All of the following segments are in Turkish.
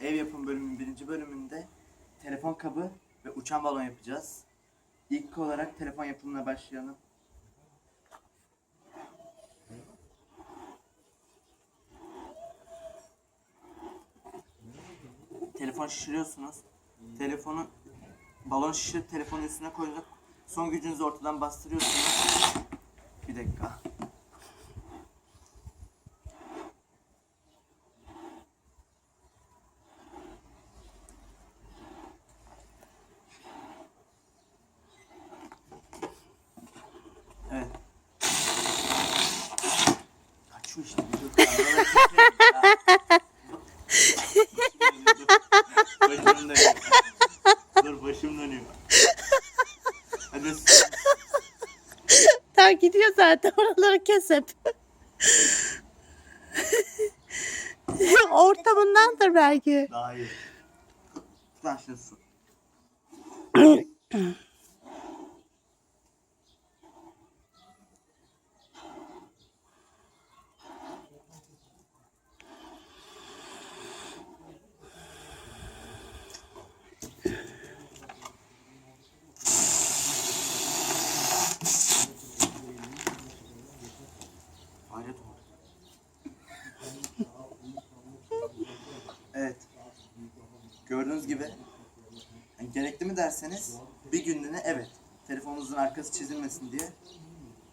ev yapım bölümünün birinci bölümünde telefon kabı ve uçan balon yapacağız. İlk olarak telefon yapımına başlayalım. Telefon şişiriyorsunuz. Telefonu balon şişirip telefonun üstüne koyup son gücünüzü ortadan bastırıyorsunuz. Bir dakika. Zaten oraları kes hep. Ortamındandır belki. daha iyi. Lan şimdi su. Hayret oldu. Evet. Gördüğünüz gibi yani gerekli mi derseniz bir günlüğüne evet. Telefonunuzun arkası çizilmesin diye.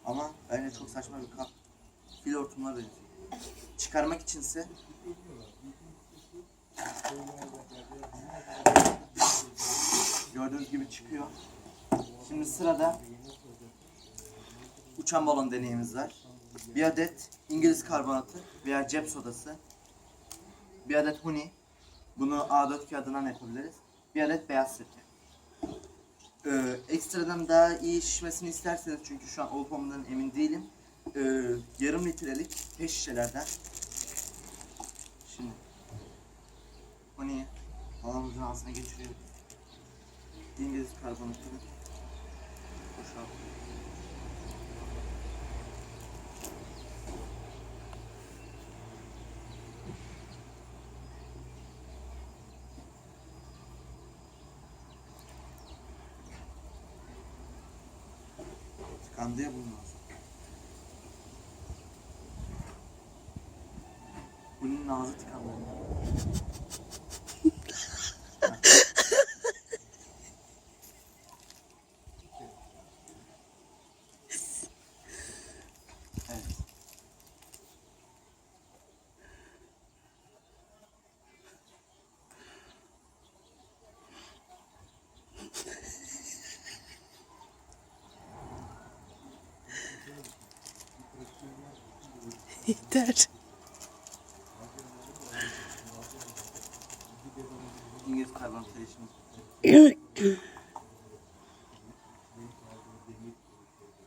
Ama bence çok saçma bir kap. Fil hortumuna benziyor. Çıkarmak içinse gördüğünüz gibi çıkıyor. Şimdi sırada uçan balon deneyimiz var. Bir adet İngiliz karbonatı veya cep sodası. Bir adet huni. Bunu A4 kağıdından yapabiliriz. Bir adet beyaz sirke. Ee, ekstradan daha iyi şişmesini isterseniz çünkü şu an olup olmadığından emin değilim. Ee, yarım litrelik peş şişelerden. Şimdi huniyi halamızın ağzına geçiriyoruz. İngiliz karbonatını boşaltıyoruz. Tıkandı ya bunun ağzı. Bunun ağzı tıkandı. Yeter. İngiliz karbonatları için.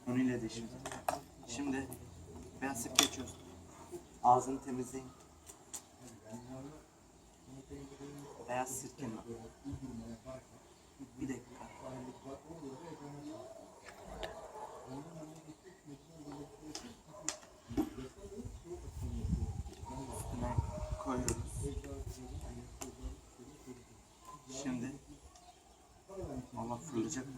Onu ile de şimdi. Şimdi beyaz sirke geçiyoruz. Ağzını temizleyin. Beyaz sirke mi? Bir dakika. Üstüne koyuyoruz. Şimdi Geçirelim.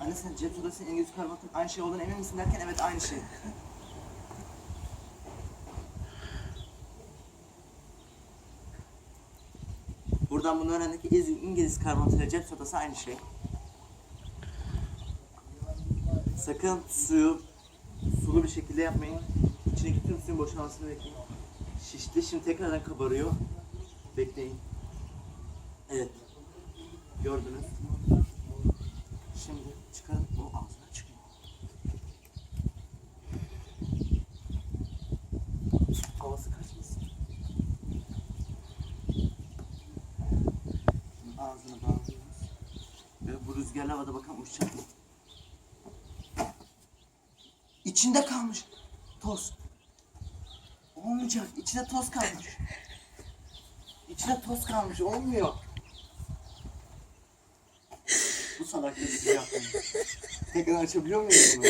Anne sen cep sodası İngiliz karbonatın aynı şey olduğunu emin misin derken evet aynı şey. Buradan bunu öğrendik ki İz- İngiliz karbonatı ile cep sodası aynı şey. Sakın suyu bir şekilde yapmayın. İçindeki tüm suyun boşalmasını bekleyin. Şişti. Şimdi tekrardan kabarıyor. Bekleyin. Evet. Gördünüz. Şimdi çıkarın. O ağzına çıkıyor. Havası kaçmasın. Şimdi ağzını bağlıyoruz. Ve bu rüzgarlı havada bakalım uçacak mı? İçinde kalmış. Toz. Olmayacak. İçine toz kalmış. İçine toz kalmış. Olmuyor. Bu salak bir yaptım. Tekrar açabiliyor muyum bunu?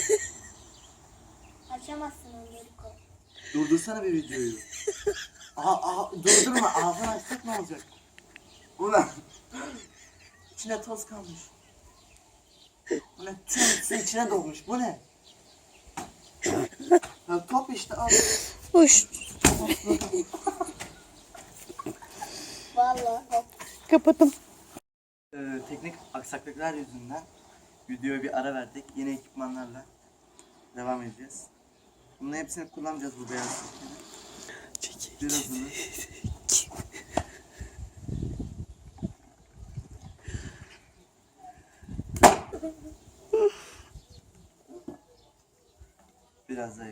Açamazsın ko. Durdursana bir videoyu. Aha, aha durdurma ağzını açsak ne olacak? Ulan. İçine toz kalmış. Bu ne? Tüm su içine dolmuş. Bu ne? Ya top işte al. Uş. Vallahi hop. Kapadım. Ee, teknik aksaklıklar yüzünden videoya bir ara verdik. Yeni ekipmanlarla devam edeceğiz. Bunların hepsini kullanacağız bu beyaz sirkeni. Birazını. Biraz daha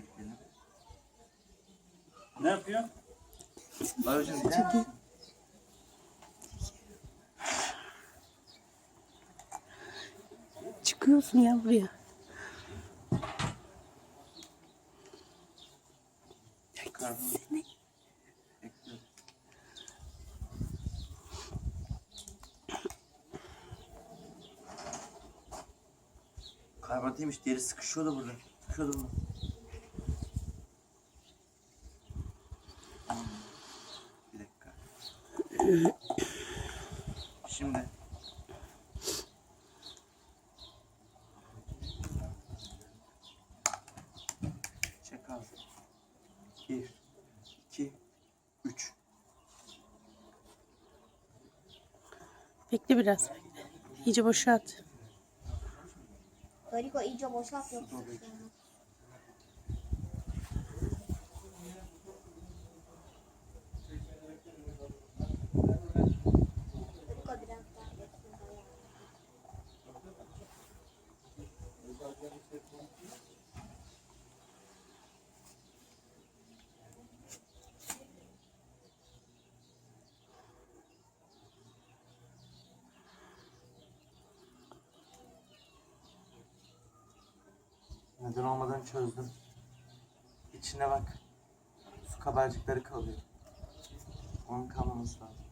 yapıyor? Var hocam gider misin? Çıkıyorsun ya buraya. Karbon. Ekliyorum. Karbonat değilmiş, deri sıkışıyordu burada. Sıkışıyordu burada. Hmm, Bir dakika. Şimdi. Çek ağzını. Bir, iki, üç. Bekle biraz. İyice boşalt. Gariko iyice boşalt yoksa. Neden olmadan çözdüm. İçine bak. Su kabarcıkları kalıyor. Onun kalmaması lazım.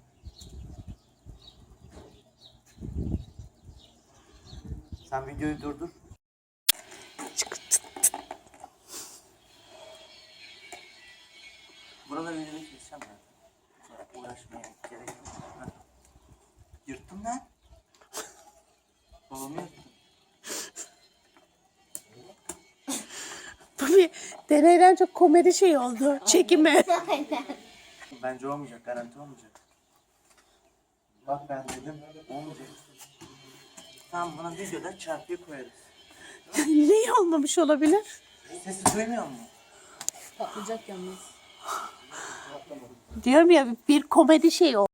Sen videoyu durdur. Burada videoyu keseceğim. Sonra uğraşmaya gerek yok. Yırttım lan. Babamı yırttım. Bu bir deneyden çok komedi şey oldu. Çekimi. Aynen. Bence olmayacak, garanti olmayacak. Bak ben dedim, olmayacak. Tamam buna videoda çarpıyı koyarız. ne olmamış olabilir? Sesi duymuyor musun? Diyorum ya bir komedi şey oldu.